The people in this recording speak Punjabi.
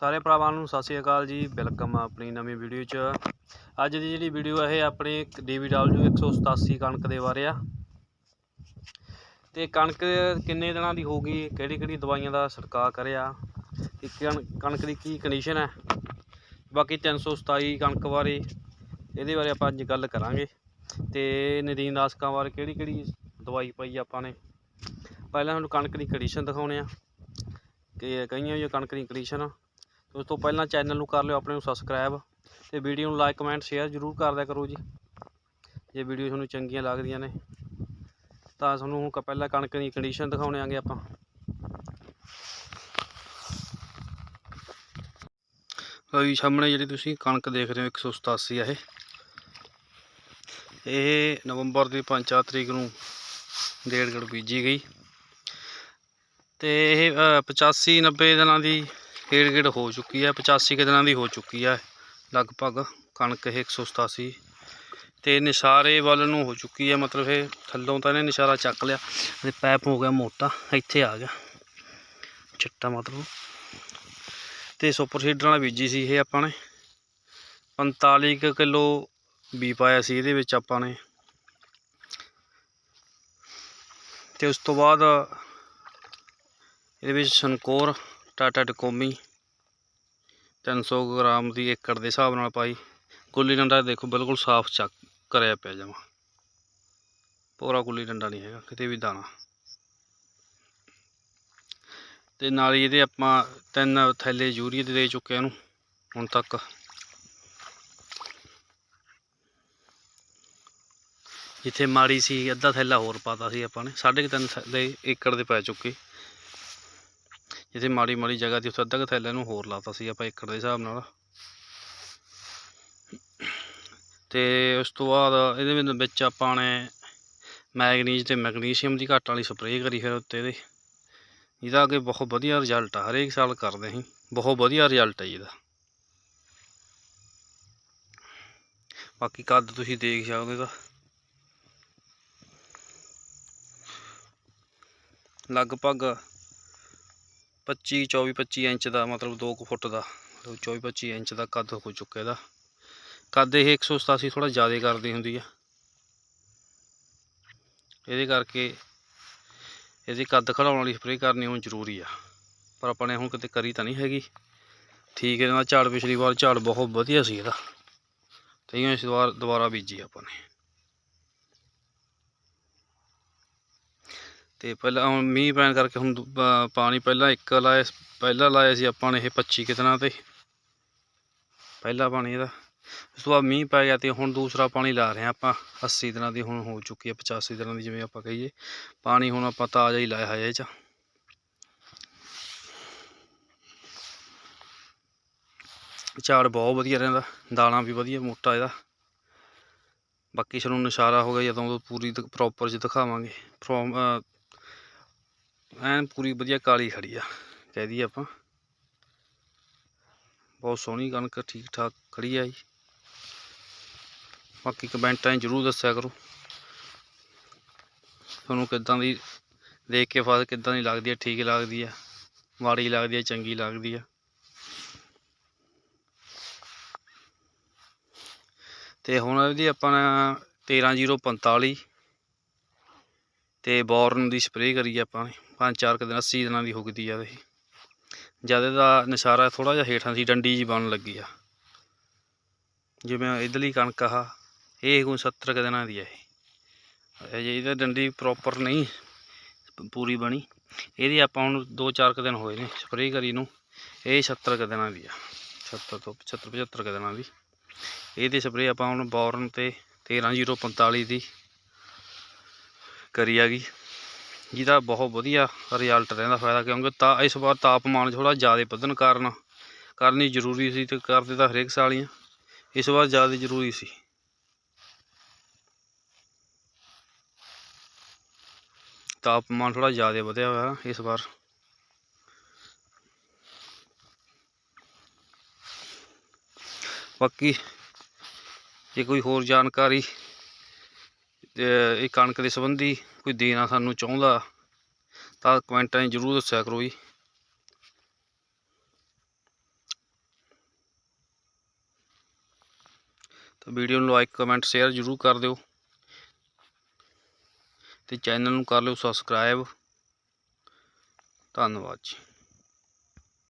ਸਾਰੇ ਭਰਾਵਾਂ ਨੂੰ ਸਤਿ ਸ਼੍ਰੀ ਅਕਾਲ ਜੀ। ਵੈਲਕਮ ਆ ਆਪਣੀ ਨਵੀਂ ਵੀਡੀਓ 'ਚ। ਅੱਜ ਦੀ ਜਿਹੜੀ ਵੀਡੀਓ ਹੈ ਇਹ ਆਪਣੀ DVW 187 ਕਣਕ ਦੇ ਬਾਰੇ ਆ। ਤੇ ਕਣਕ ਕਿੰਨੇ ਦਿਨਾਂ ਦੀ ਹੋਊਗੀ ਕਿਹੜੀ ਕਿਹੜੀ ਦਵਾਈਆਂ ਦਾ ਛਿੜਕਾਅ ਕਰਿਆ, ਤੇ ਕਣਕ ਦੀ ਕੀ ਕੰਡੀਸ਼ਨ ਹੈ ਬਾਕੀ 327 ਕਣਕ ਬਾਰੇ, ਇਹਦੇ ਬਾਰੇ ਆਪਾਂ ਅੱਜ ਗੱਲ ਕਰਾਂਗੇ। ਤੇ ਨਦੀਨਦਾਸਕਾਂ ਬਾਰੇ ਕਿਹੜੀ ਕਿਹੜੀ ਦਵਾਈ ਪਾਈ ਆਪਾਂ ਨੇ। ਪਹਿਲਾਂ ਤੁਹਾਨੂੰ ਕਣਕ ਦੀ ਕੰਡੀਸ਼ਨ ਦਿਖਾਉਣੇ ਆ। ਕਿ ਕਈਆਂ ਜੋ ਕਣਕ ਦੀ ਕੰਡੀਸ਼ਨ ਉਸ ਤੋਂ ਪਹਿਲਾਂ ਚੈਨਲ ਨੂੰ ਕਰ ਲਿਓ ਆਪਣੇ ਨੂੰ ਸਬਸਕ੍ਰਾਈਬ ਤੇ ਵੀਡੀਓ ਨੂੰ ਲਾਈਕ ਕਮੈਂਟ ਸ਼ੇਅਰ ਜ਼ਰੂਰ ਕਰ ਦਿਆ ਕਰੋ ਜੀ। ਜੇ ਵੀਡੀਓ ਤੁਹਾਨੂੰ ਚੰਗੀਆਂ ਲੱਗਦੀਆਂ ਨੇ ਤਾਂ ਤੁਹਾਨੂੰ ਹੁਣ ਕ- ਪਹਿਲਾਂ ਕਣਕ ਦੀ ਕੰਡੀਸ਼ਨ ਦਿਖਾਉਣੇ ਆਂਗੇ ਆਪਾਂ। ਲਓ ਜੀ ਸਾਹਮਣੇ ਜਿਹੜੀ ਤੁਸੀਂ ਕਣਕ ਦੇਖ ਰਹੇ ਹੋ 187 ਆ ਇਹ। ਇਹ ਨਵੰਬਰ ਦੀ 5 ਤਰੀਕ ਨੂੰ ਡੇਢਗੜ ਬੀਜੀ ਗਈ। ਤੇ ਇਹ ਅ, 85 90 ਦਿਨਾਂ ਦੀ ਗੇੜ ਗੇੜ ਹੋ ਚੁੱਕੀ ਹੈ 85 ਕੁ ਦਿਨਾਂ ਦੀ ਹੋ ਚੁੱਕੀ ਹੈ, ਲਗਭਗ ਕਣਕ ਇਹ 187 ਤੇ ਨਿਸ਼ਾਰੇ ਵੱਲ ਨੂੰ ਹੋ ਚੁੱਕੀ ਹੈ, ਮਤਲਬ ਇਹ ਥੱਲੋਂ ਤਾਂ ਇਹਨੇ ਨਿਸ਼ਾਰਾ ਚੱਕ ਲਿਆ ਤੇ ਪੈਪ ਹੋ ਗਿਆ ਮੋਟਾ, ਇੱਥੇ ਆ ਗਿਆ। ਚਿੱਟਾ ਮਤਲਬ। ਤੇ ਸੁਪਰ ਸੀਡਰ ਨਾਲ ਬੀਜੀ ਸੀ ਇਹ ਆਪਾਂ ਨੇ। 45 ਕੁ ਕਿਲੋ ਬੀ ਪਾਇਆ ਸੀ ਇਹਦੇ ਵਿੱਚ ਆਪਾਂ ਨੇ। ਤੇ ਉਸ ਤੋਂ ਬਾਅਦ ਇਹਦੇ ਵਿੱਚ ਸੰਕੋਰ ਟਾਟਾ ਟਕੋਮੀ 300 ਗ੍ਰਾਮ ਦੀ ਏਕੜ ਦੇ ਹਿਸਾਬ ਨਾਲ ਪਾਈ। ਗੁੱਲੀ ਡੰਡਾ ਦੇਖੋ ਬਿਲਕੁਲ ਸਾਫ਼ ਚੱਕ ਕਰਿਆ ਪਿਆ ਜਮਾ। ਪੂਰਾ ਗੁੱਲੀ ਡੰਡਾ ਨਹੀਂ ਹੈਗਾ, ਕਿਤੇ ਵੀ ਦਾਣਾ। ਤੇ ਨਾਲ ਹੀ ਇਹਦੇ ਆਪਾਂ ਤਿੰਨ ਥੈਲੇ ਯੂਰੀਏ ਦੇ ਦੇ ਚੁੱਕੇ ਇਹਨੂੰ, ਹੁਣ ਤੱਕ। ਜਿੱਥੇ ਮਾੜੀ ਸੀ, ਅੱਧਾ ਥੈਲਾ ਹੋਰ ਪਾਤਾ ਸੀ ਆਪਾਂ ਨੇ, ਸਾਢੇ ਕੁ ਤਿੰਨ ਥੈਲੇ ਏਕੜ ਦੇ ਪੈ ਚੁੱਕੇ। ਜਿੱਥੇ ਮਾੜੀ ਮਾੜੀ ਜਗ੍ਹਾ ਤੇ ਉੱਥੇ ਅੱਧਾ ਕੁ ਥੈਲਾ ਨੂੰ ਹੋਰ ਲਾਤਾ ਸੀ ਆਪਾਂ ਏਕੜ ਦੇ ਹਿਸਾਬ ਨਾਲ। ਤੇ ਉਸ ਤੋਂ ਬਾਅਦ ਇਹਦੇ ਵਿੱਚ- ਆਪਾਂ ਨੇ ਮੈਗਨੀਜ਼ ਤੇ ਮੈਗਨੀਸ਼ੀਅਮ ਦੀ ਘਾਟ ਵਾਲੀ ਸਪਰੇਅ ਕਰੀ ਫਿਰ ਉੱਤੇ ਇਹਦੇ। ਇਹਦਾ ਅੱਗੇ ਬਹੁਤ ਵਧੀਆ ਰਿਜ਼ਲਟ ਆ, ਹਰੇਕ ਸਾਲ ਕਰਦੇ ਅਸੀਂ ਬਹੁਤ ਵਧੀਆ ਰਿਜ਼ਲਟ ਹੈ ਜੀ ਇਹਦਾ। ਬਾਕੀ ਕੱਦ ਤੁਸੀਂ ਦੇਖ ਸਕਦੇ ਦਾ ਲਗਭਗ 25 24 25 ਇੰਚ ਦਾ ਮਤਲਬ 2 ਫੁੱਟ ਦਾ 24 25 ਇੰਚ ਦਾ ਕੱਦ ਹੋ ਚੁੱਕਿਆ ਇਹਦਾ। ਕੱਦ ਇਹ 187 ਥੋੜਾ ਜ਼ਿਆਦਾ ਕਰਦੀ ਹੁੰਦੀ ਆ। ਇਹਦੇ ਕਰਕੇ ਇਹਦੇ ਕੱਦ ਖੜਾਉਣ ਵਾਲੀ ਸਪਰੇਅ ਕਰਨੀ ਹੁਣ ਜ਼ਰੂਰੀ ਆ। ਪਰ ਆਪਾਂ ਨੇ ਹੁਣ ਕਿਤੇ ਕਰੀ ਤਾਂ ਨਹੀਂ ਹੈਗੀ। ਠੀਕ ਇਹਦੇ ਨਾਲ ਝਾੜ ਪਿਛਲੀ ਵਾਰ ਝਾੜ ਬਹੁਤ ਵਧੀਆ ਸੀ ਇਹਦਾ। ਤੇ ਇਸ ਵਾਰ ਦੁਬਾਰਾ ਬੀਜੀ ਆਪਾਂ ਨੇ। ਤੇ ਪਹਿਲਾਂ ਹੁਣ ਮੀਂਹ ਪੈਣ ਕਰਕੇ ਹੁਣ ਦੂ- ਪਾਣੀ ਪਹਿਲਾਂ ਇੱਕ ਲਾਇਆ ਪਹਿਲਾਂ ਲਾਇਆ ਸੀ ਆਪਾਂ ਨੇ ਇਹ 25 ਕੁ ਦਿਨਾਂ ਤੇ। ਪਹਿਲਾ ਪਾਣੀ ਇਹਦਾ। ਉਸ ਤੋਂ ਬਾਅਦ ਮੀਂਹ ਪੈ ਗਿਆ ਤੇ ਹੁਣ ਦੂਸਰਾ ਪਾਣੀ ਲਾ ਰਹੇ ਹਾਂ ਆਪਾਂ। 80 ਦਿਨਾਂ ਦੀ ਹੁਣ ਹੋ ਚੁੱਕੀ ਹੈ 85 ਦਿਨਾਂ ਦੀ ਜਿਵੇਂ ਆਪਾਂ ਕਹੀਏ। ਪਾਣੀ ਹੁਣ ਆਪਾਂ ਤਾਜ਼ਾ ਹੀ ਲਾਇਆ ਹੈ ਇਹ ਚ। ਝਾੜ ਬਹੁਤ ਵਧੀਆ ਰਹਿੰਦਾ ਦਾਣਾ ਵੀ ਵਧੀਆ, ਮੋਟਾ ਇਹਦਾ। ਬਾਕੀ ਸਾਨੂੰ ਨਿਸ਼ਾਰਾ ਹੋ ਗਿਆ, ਜਦੋਂ ਉਹ ਪੂਰੀ ਪ੍ਰੋਪਰ ਚ ਦਿਖਾਵਾਂਗੇ। ਫਰੋਮ ਐਨ ਪੂਰੀ ਵਧੀਆ ਕਾਲੀ ਖੜੀ ਆ, ਕਹਿ ਦਈਏ ਆਪਾਂ। ਬਹੁਤ ਸੋਹਣੀ ਕਣਕ ਠੀਕ ਠਾਕ ਖੜੀ ਆ ਜੀ। ਬਾਕੀ ਕਮੈਂਟਾਂ 'ਚ ਜ਼ਰੂਰ ਦੱਸਿਆ ਕਰੋ। ਤੁਹਾਨੂੰ ਕਿੱਦਾਂ ਦੀ, ਦੇਖ ਕੇ ਫਸਲ ਕਿੱਦਾਂ ਦੀ ਲੱਗਦੀ ਹੈ ਠੀਕ ਲੱਗਦੀ ਹੈ ਮਾੜੀ ਲੱਗਦੀ ਹੈ ਚੰਗੀ ਲੱਗਦੀ ਹੈ ਤੇ ਹੁਣ ਇਹਦੀ ਆਪਾਂ 13045 ਤੇ ਬੋਰਨ ਦੀ ਸਪਰੇਅ ਕਰੀ ਆਪਾਂ ਨੇ, ਪੰਜ ਚਾਰ ਕੁ ਦਿਨ 80 ਦਿਨਾਂ ਦੀ ਹੁਕਦੀ ਆ ਇਹ। ਜਦ ਇਹਦਾ ਨਿਸ਼ਾਰਾ ਥੋੜਾ ਜਿਹਾ ਹੇਠਾਂ ਸੀ, ਡੰਡੀ ਜੀ ਬਣਨ ਲੱਗੀ ਆ। ਜਿਵੇਂ ਇਧਰਲੀ ਕਣਕ ਆ, ਇਹ ਕੋਈ 70 ਕੁ ਦਿਨਾਂ ਦੀ ਆ ਇਹ। ਅਜੇ ਇਹਦਾ ਡੰਡੀ ਪ੍ਰੋਪਰ ਨਹੀਂ, ਪੂਰੀ ਬਣੀ। ਇਹਦੀ ਆਪਾਂ ਹੁਣ 2-4 ਕੁ ਦਿਨ ਹੋਏ ਨੇ ਸਪਰੇਅ ਕਰੀ ਨੂੰ, ਇਹ 70 ਕੁ ਦਿਨਾਂ ਦੀ ਆ। 70 ਤੋਂ 75 75 ਕੁ ਦਿਨਾਂ ਦੀ। ਇਹਦੀ ਸਪਰੇਅ ਆਪਾਂ ਹੁਣ ਬੋਰਨ ਤੇ 13045 ਦੀ ਕਰੀ ਹੈਗੀ ਜਿਹਦਾ ਬਹੁਤ ਵਧੀਆ ਰਿਜ਼ਲਟ ਰਹਿੰਦਾ ਫਾਇਦਾ, ਕਿਉਂਕਿ ਤਾਂ ਇਸ ਵਾਰ ਤਾਪਮਾਨ ਥੋੜਾ ਜ਼ਿਆਦਾ ਵਧਣ ਕਾਰਨ ਕਰਨੀ ਜ਼ਰੂਰੀ ਸੀ ਤੇ ਕਰਦੇ ਤਾਂ ਹਰੇਕ ਸਾਲ ਹੀ ਇਸ ਵਾਰ ਜ਼ਿਆਦਾ ਜ਼ਰੂਰੀ ਸੀ। ਤਾਪਮਾਨ ਥੋੜਾ ਜ਼ਿਆਦਾ ਵਧਿਆ ਹੋਇਆ ਇਸ ਵਾਰ। ਬਾਕੀ ਜੇ ਕੋਈ ਹੋਰ ਜਾਣਕਾਰੀ ਇਹ ਕਣਕ ਦੇ ਸੰਬੰਧੀ ਕੋਈ ਦੇਣਾ ਸਾਨੂੰ ਚਾਹੁੰਦਾ ਤਾਂ ਕਮੈਂਟਾਂ 'ਚ ਜ਼ਰੂਰ ਦੱਸਿਆ ਕਰੋ ਜੀ। ਤਾਂ ਵੀਡੀਓ ਨੂੰ ਲਾਈਕ, ਕਮੈਂਟ, ਸ਼ੇਅਰ ਜ਼ਰੂਰ ਕਰ ਦਿਓ ਤੇ ਚੈਨਲ ਨੂੰ ਕਰ ਲਿਓ ਸਬਸਕ੍ਰਾਈਬ। ਧੰਨਵਾਦ ਜੀ।